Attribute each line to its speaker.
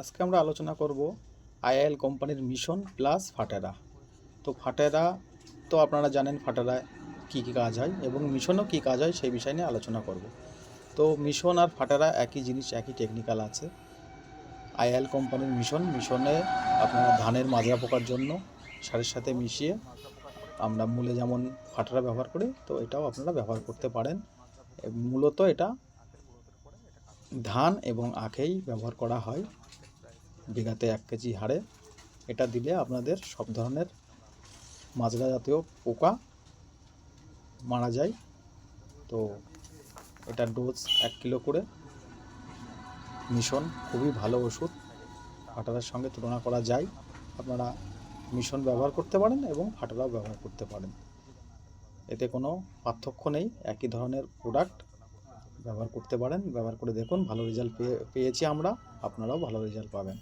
Speaker 1: আজকে আমরা আলোচনা করব আইআইএল কোম্পানির মিশন প্লাস ফাটেরা। তো ফাটেরা, তো আপনারা জানেন ফাটেরায় কী কী কাজ হয় এবং মিশনও কী কাজ হয় সেই বিষয় নিয়ে আলোচনা করব। তো মিশন আর ফাটেরা একই জিনিস, একই টেকনিক্যাল আছে। আইআইএল কোম্পানির মিশন, মিশনে আপনারা ধানের মাজরা পোকার জন্য সারের সাথে মিশিয়ে আমরা মূলে যেমন ফাটেরা ব্যবহার করি, তো এটাও আপনারা ব্যবহার করতে পারেন। মূলত এটা ধান এবং আখেই ব্যবহার করা হয়। বিঘাতে এক কেজি হারে এটা দিলে আপনাদের সব ধরনের মাজরা জাতীয় পোকা মারা যায়। তো এটা ডোজ এক কিলো করে। মিশন খুবই ভালো ওষুধ। ফাটারের সঙ্গে তুলনা করা যায়। আপনারা মিশন ব্যবহার করতে পারেন এবং ফাটারাও ব্যবহার করতে পারেন। এতে কোনো পার্থক্য নেই। একই ধরনের প্রোডাক্ট ব্যবহার করতে পারেন। ব্যবহার করে দেখুন, ভালো রেজাল্ট পেয়ে, পেয়েছি আমরা। আপনারাও ভালো রেজাল্ট পাবেন।